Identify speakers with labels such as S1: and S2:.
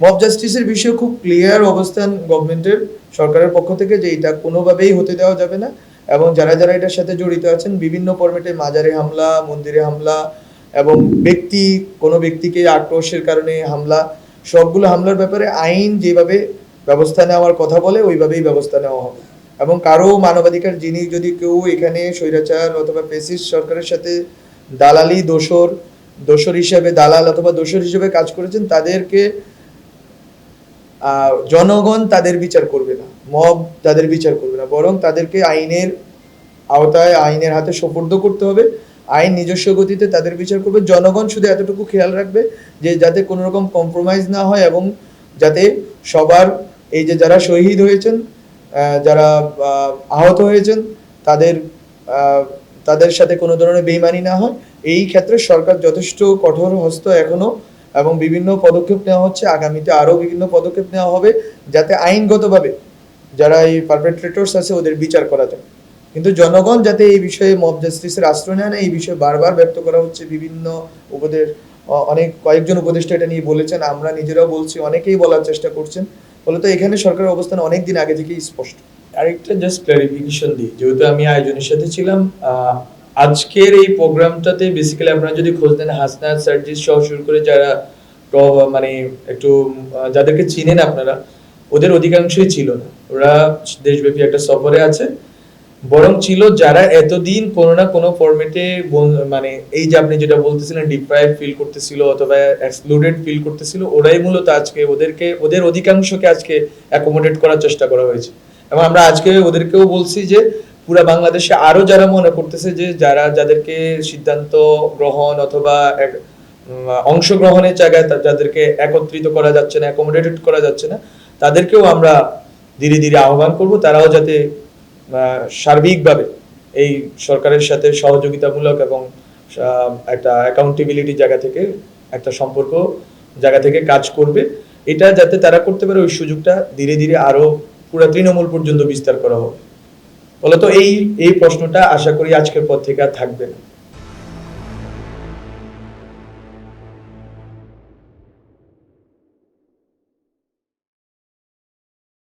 S1: Mob জাস্টিসের বিষয়ে খুব ক্লিয়ার অবস্থান গভর্নমেন্টের সরকারের পক্ষ থেকে যে এটা কোনোভাবেই হতে দেওয়া যাবে না এবং যারা যারা এটার সাথে জড়িত আছেন, বিভিন্ন ফরম্যাটে মাজারে হামলা, মন্দিরে হামলা এবং ব্যক্তি, কোনো ব্যক্তিকে আক্রোশের কারণে হামলা, সবগুলো হামলার ব্যাপারে আইন যেভাবে ব্যবস্থা নেওয়ার কথা বলে, ওইভাবেই ব্যবস্থা নেওয়া হবে। এবং কারও মানবাধিকার, যিনি যদি কেউ এখানে স্বৈরাচার অথবা পেসিস সরকারের সাথে দালালি দোসর দোসর হিসেবে দালাল অথবা দোসর হিসেবে কাজ করেছেন, তাদেরকে জনগণ তাদের বিচার করবে না, মব তাদের বিচার করবে না, বরং তাদেরকে আইনের আওতায়, আইনের হাতে সোপর্দ করতে হবে, আইন নিজস্ব গতিতে তাদের বিচার করবে, জনগণ শুধু এতটুকু খেয়াল রাখবে যে যাতে কোনো রকম কম্প্রোমাইজ না হয় এবং যাতে সবার এই যে যারা শহীদ হয়েছেন যারা আহত হয়েছেন, তাদের তাদের সাথে কোনো ধরনের বেইমানি না হয়, এই ক্ষেত্রে সরকার যথেষ্ট কঠোর হস্ত এখনও এবং বিভিন্ন পদক্ষেপ নেওয়া হচ্ছে। আগামীতে আরও বিভিন্ন পদক্ষেপ নেওয়া হবে যাতে আইনগতভাবে যারা এই পারপেট্রেটর্স আছে, ওদের বিচার করা যায়। কিন্তু জনগণ যাতে এই বিষয়ে মব জাস্টিসের আশ্রয় নেয় না, এই বিষয়ে বারবার ব্যক্ত করা হচ্ছে। বিভিন্ন উপদেশ অনেক কয়েকজন উপদেষ্টা এটা নিয়ে বলেছেন। আমরা নিজেরাও বলছি, অনেকেই বলার চেষ্টা করছেন। ফলত এখানে সরকারের অবস্থান অনেক দিন আগে থেকেই স্পষ্ট। আরেকটা জাস্ট ক্লারিফিকেশন দিই। যেহেতু আমি আয়োজনের সাথে ছিলাম আজকের এই প্রোগ্রামটাতে বেসিক্যালি আপনারা যদি খোঁজ দেন হাসনাত, সার্জিস সহ শুরু করে যারা মানে একটু যাদেরকে চিনেন আপনারা, ওদের অধিকাংশই ছিল না। ওরা দেশব্যাপী একটা সফরে আছে। বরং ছিল যারা এতদিন কোনো না কোনো ফরম্যাটে মানে এই যে আপনি যেটা বলতেছিলেন ডিপ্রাইভ ফিল করতেছিল অথবা এক্সক্লুডেড ফিল করতেছিল, ওরাই মূলত আজকে ওদেরকে, ওদের অধিকাংশকে আজকে অ্যাকোমোডেট করার চেষ্টা করা হয়েছে। এবং আমরা আজকে ওদেরকেও বলছি যে পুরা বাংলাদেশে আরও যারা মনে করতেছে যে যারা যাদেরকে সিদ্ধান্ত গ্রহণ অথবা অংশগ্রহণের জায়গায় যাদেরকে একত্রিত করা যাচ্ছে না অ্যাকোমোডেটেড করা যাচ্ছে না, তাদেরকেও আমরা ধীরে ধীরে আহ্বান করব। তারাও যাতে সার্বিকভাবে এই সরকারের সাথে সহযোগিতামূলক এবং একটা অ্যাকাউন্টেবিলিটি জায়গা থেকে, একটা সম্পর্ক জায়গা থেকে কাজ করবে। এটা যাতে তারা করতে পারে, ওই সুযোগটা ধীরে ধীরে আরও পুরো তৃণমূল পর্যন্ত বিস্তার করা হবে ফলত এই এই প্রশ্নটা আশা করি আজকের পর থেকে আর থাকবে না।